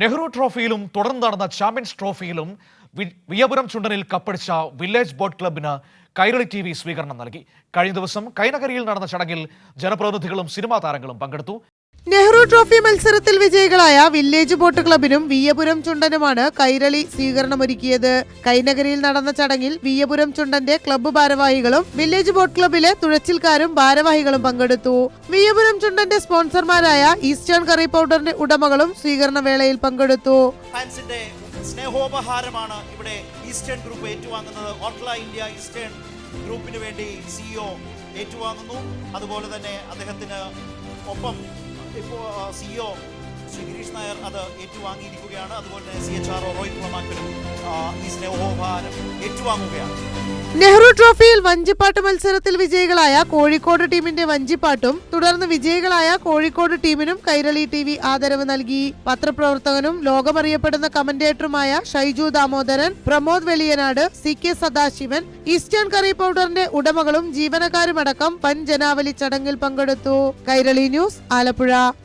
നെഹ്റു ട്രോഫിയിലും തുടർന്ന് നടന്ന ചാമ്പ്യൻസ് ട്രോഫിയിലും വിയപുരം ചുണ്ടനിൽ കപ്പടിച്ച വില്ലേജ് ബോട്ട് ക്ലബിന് കൈരളി ടി വി സ്വീകരണം നൽകി. കഴിഞ്ഞ ദിവസം കൈനകരിയിൽ നടന്ന ചടങ്ങിൽ ജനപ്രതിനിധികളും സിനിമാ താരങ്ങളും പങ്കെടുത്തു. നെഹ്റു ട്രോഫി മത്സരത്തിൽ വിജയികളായ വില്ലേജ് ബോട്ട് ക്ലബിനും വിയ്യപുരം ചുണ്ടനുമാണ് കൈരളി സ്വീകരണമൊരുക്കിയത്. കൈനഗരിയിൽ നടന്ന ചടങ്ങിൽ വിയ്യപുരം ചുണ്ടന്റെ ക്ലബ്ബ് ഭാരവാഹികളും വില്ലേജ് ബോട്ട് ക്ലബിലെ തുഴച്ചിൽക്കാരും ഭാരവാഹികളും പങ്കെടുത്തു. വിയ്യപുരം ചുണ്ടന്റെ സ്പോൺസർമാരായ ഈസ്റ്റേൺ കറി പൗഡറിന്റെ ഉടമകളും സ്വീകരണ വേളയിൽ പങ്കെടുത്തു സ്നേഹോപഹാരമാണ് ഇവിടെ ഈസ്റ്റേൺ ഗ്രൂപ്പ് ഏറ്റുവാങ്ങുന്നത്. ഓട്ട്ല ഇന്ത്യ ഈസ്റ്റേൺ ഗ്രൂപ്പിന് വേണ്ടി സിഇഒ ഏറ്റുവാങ്ങുന്നു. അതുപോലെ തന്നെ അദ്ദേഹത്തിന് ഒപ്പം ഇപ്പോൾ സിഇഒ ശ്രീ ഗിരീഷ് നായർ അത് ഏറ്റുവാങ്ങിയിരിക്കുകയാണ്. അതുപോലെ തന്നെ സി എച്ച് ആർ ഒ പ്രമാക്കലും നെഹ്റു ട്രോഫിയിൽ വഞ്ചിപ്പാട്ട് മത്സരത്തിൽ വിജയികളായ കോഴിക്കോട് ടീമിന്റെ വഞ്ചിപ്പാട്ടും തുടർന്ന് വിജയികളായ കോഴിക്കോട് ടീമിനും കൈരളി ടി വി ആദരവ് നൽകി. പത്രപ്രവർത്തകനും ലോകമറിയപ്പെടുന്ന കമന്റേറ്ററുമായ Shaiju Damodaran Pramod Veliyanad C K Sadasivan eastern curry പൗഡറിന്റെ ഉടമകളും ജീവനക്കാരുമടക്കം വൻ ജനാവലി ചടങ്ങിൽ പങ്കെടുത്തു. കൈരളി ന്യൂസ് ആലപ്പുഴ.